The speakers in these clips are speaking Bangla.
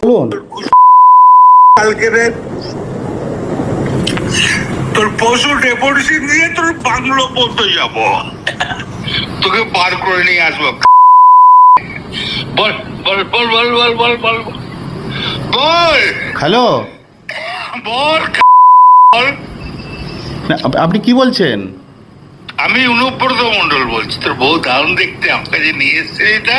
বলুন। কালকে তোর পশু ডেপুটেশন দিয়ে তোর বাংলো পর্যন্ত যাব। তোকে বার করে নিয়ে আসব। বল বল বল বল বল বল বল বল। হ্যালো। বল। বল। আপনি কি বলছেন? আমি অনুব্রত মন্ডল বলছি। তোর বউ দারুণ দেখতে আমাকে যে নিয়ে এসছে এটা।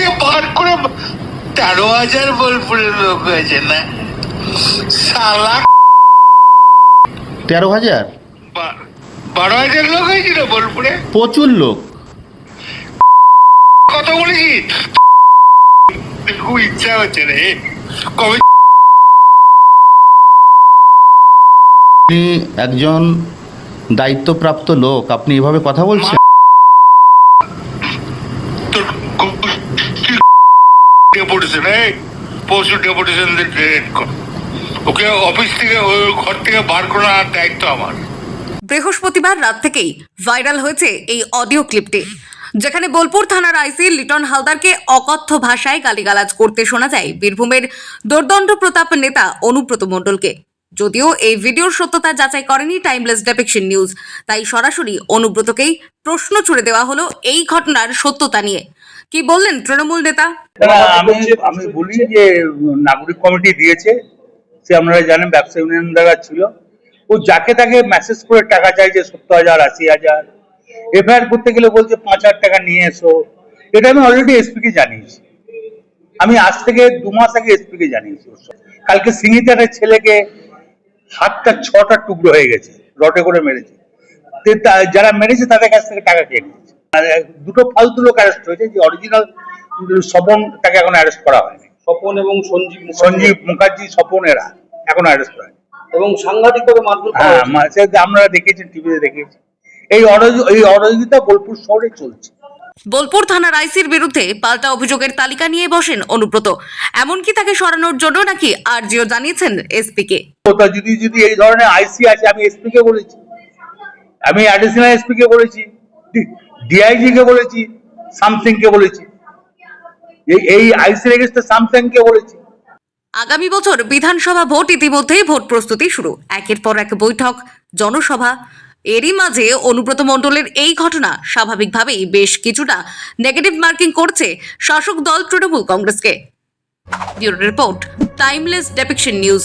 করে তেরো হাজার বোলপুরের লোক হয়েছে না? সালা তেরো হাজার? বারো হাজার লোক হয়েছিল বোলপুরে? প্রচুর লোক। কথা বলেছি? খুব ইচ্ছা হচ্ছে রে। কবে আপনি একজন দায়িত্বপ্রাপ্ত লোক আপনি এভাবে কথা বলছেন? ডেপুটেশন, এই কর। ওকে অফিস থেকে ঘর থেকে বার দায়িত্ব আমার। বৃহস্পতিবার রাত থেকেই ভাইরাল হয়েছে এই অডিও ক্লিপটি, যেখানে বোলপুর থানার আইসি লিটন হালদারকে অকথ্য ভাষায় গালিগালাজ করতে শোনা যায় বীরভূমের দোর্দণ্ড প্রতাপ নেতা অনুব্রত মণ্ডলকে। যদিও এই ভিডিওর সত্যতা যাচাই করেনি টাইমলেস ডেপিকশন নিউজ তাই সরাসরি অনুব্রতকেই প্রশ্ন ছুড়ে দেওয়া হলো এই ঘটনার সত্যতা নিয়ে। কি বললেন তৃণমূল নেতা? আমি আমি বলি যে নাগরিক কমিটি দিয়েছে, সে আপনারা জানেন ব্যবসা ইউনিয়ন দ্বারা ছিল। ও যাকে তাকে মেসেজ করে টাকা চাইছে সত্তর হাজার, আশি হাজার। এফআইআর করতে গেলে বলছে পাঁচ হাজার টাকা নিয়ে এসো। এটা আমি অলরেডি এসপি কে জানিয়েছি। আমি আজ থেকে দু মাস আগে এসপি কে জানিয়েছি। কালকে সিঙ্গিতে ছেলেকে হাতটা ছটা টুকরো হয়ে গেছে, রটে করে মেরেছে। যারা মেরেছে তাদের কাছ থেকে টাকা খেয়ে নিয়েছে। দুটো ফালতু লোক অ্যারেস্ট হয়েছে যে অরিজিনাল স্বপন তাকে এখন অ্যারেস্ট করা হয়নি। স্বপন এবং সঞ্জীব সঞ্জীব মুখার্জি স্বপন এরা এখন অ্যারেস্ট করা হয়নি। এবং সাংঘাতিকভাবে মারধর হ্যাঁ আপনারা দেখেছেন টিভিতে দেখেছেন এই অরাজ- এই অরাজকতা বোলপুর শহরে চলছে। বোলপুর থানার আইসির বিরুদ্ধে পাল্টা অভিযোগের তালিকা নিয়ে বসেন অনুব্রত। এমনকি তাকে সরানোর জন্য নাকি আরজিও জানিয়েছেন এসপিকে। ওটা যদি যদি এই ধরনের আইসি আছে আমি এসপি কে বলেছি। আমি অ্যাডিশনাল এসপি কে বলেছি। ডিআইজি কে বলেছি সামথিং কে বলেছি। এই আইসি এগেস্টে সামথিং কে বলেছি। আগামী বছর বিধানসভা ভোট ইতিমধ্যেই ভোট প্রস্তুতি শুরু। একের পর এক বৈঠক, জনসভা। এরই মাঝে অনুব্রত মণ্ডলের এই ঘটনা স্বাভাবিকভাবেই বেশ কিছুটা নেগেটিভ মার্কিং করছে শাসক দল তৃণমূল কংগ্রেসকে। Bureau report timeless depiction news